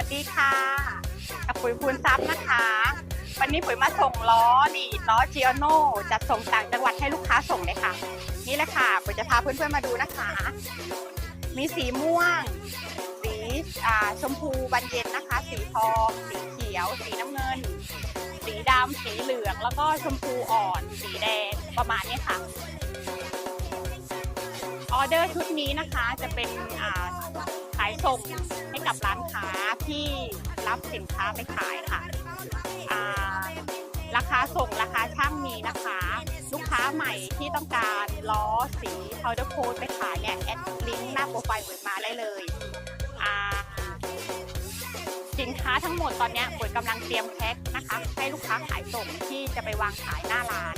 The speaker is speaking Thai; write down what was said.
วัสดีค่ะกับปุ๋ยพูนซับนะคะ วันนี้ปุ๋ยมาส่งล้อดีล้อจีโอโน่จัดส่งต่างจังหวัดให้ลูกค้าส่งเลยค่ะ นี่แหละค่ะปุ๋ยจะพาเพื่อนๆมาดูนะคะ มีสีม่วง สีชมพูบานเย็นนะคะ สีทอง สีเขียว สีน้ำเงิน สีดำสีเหลือง แล้วก็ชมพูอ่อน สีแดงประมาณนี้ค่ะออเดอร์ชุดนี้นะคะจะเป็นขายส่งให้กับร้านค้า ที่รับสินค้าไปขายค่ะราคาส่งราคาช่างมีนะคะ ลูกค้าใหม่ที่ต้องการล้อสี powder coat ไปขายเนี่ยแอดลิงก์หน้าโปรไฟล์ปุ๋ยมาได้เลยสินค้าทั้งหมดตอนนี้ยปุ๋ยกำลังเตรียมแพ็คนะคะ ให้ลูกค้าขายส่งที่จะไปวางขายหน้าร้าน